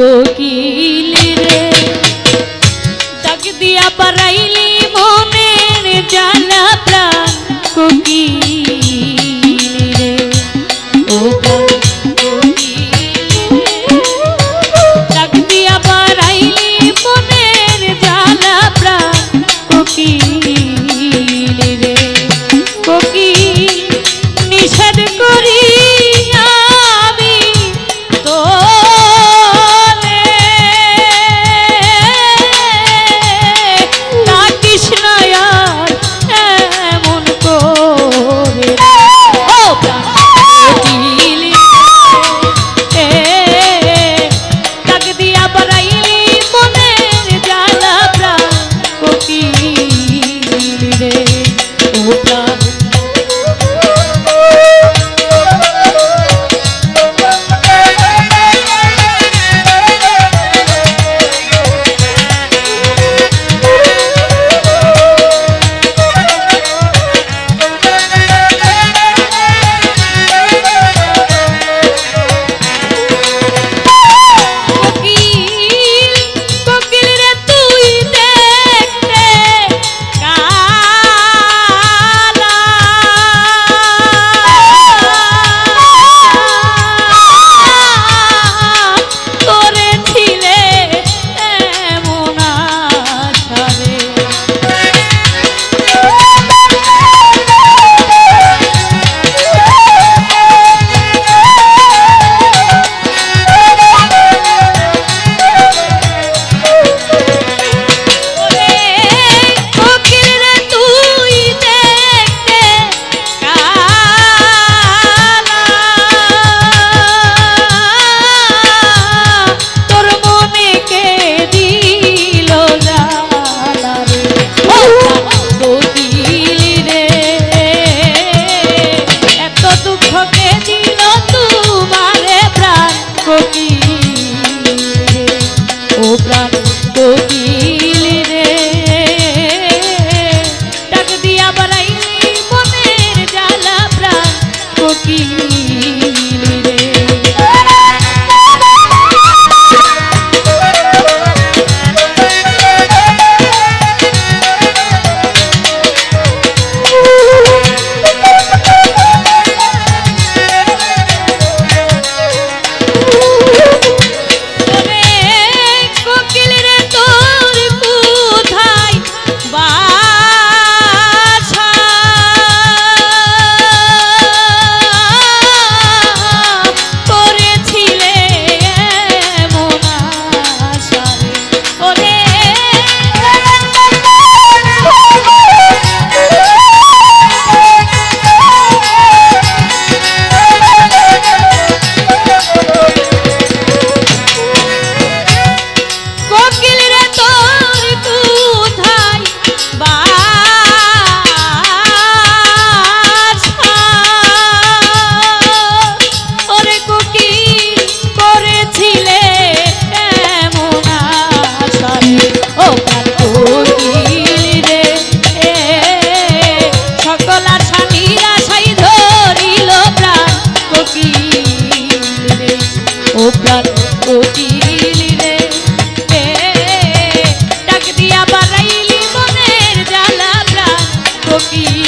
को कोकिल रे। तक दिया बरैली crees সখী ও প্রাণ কি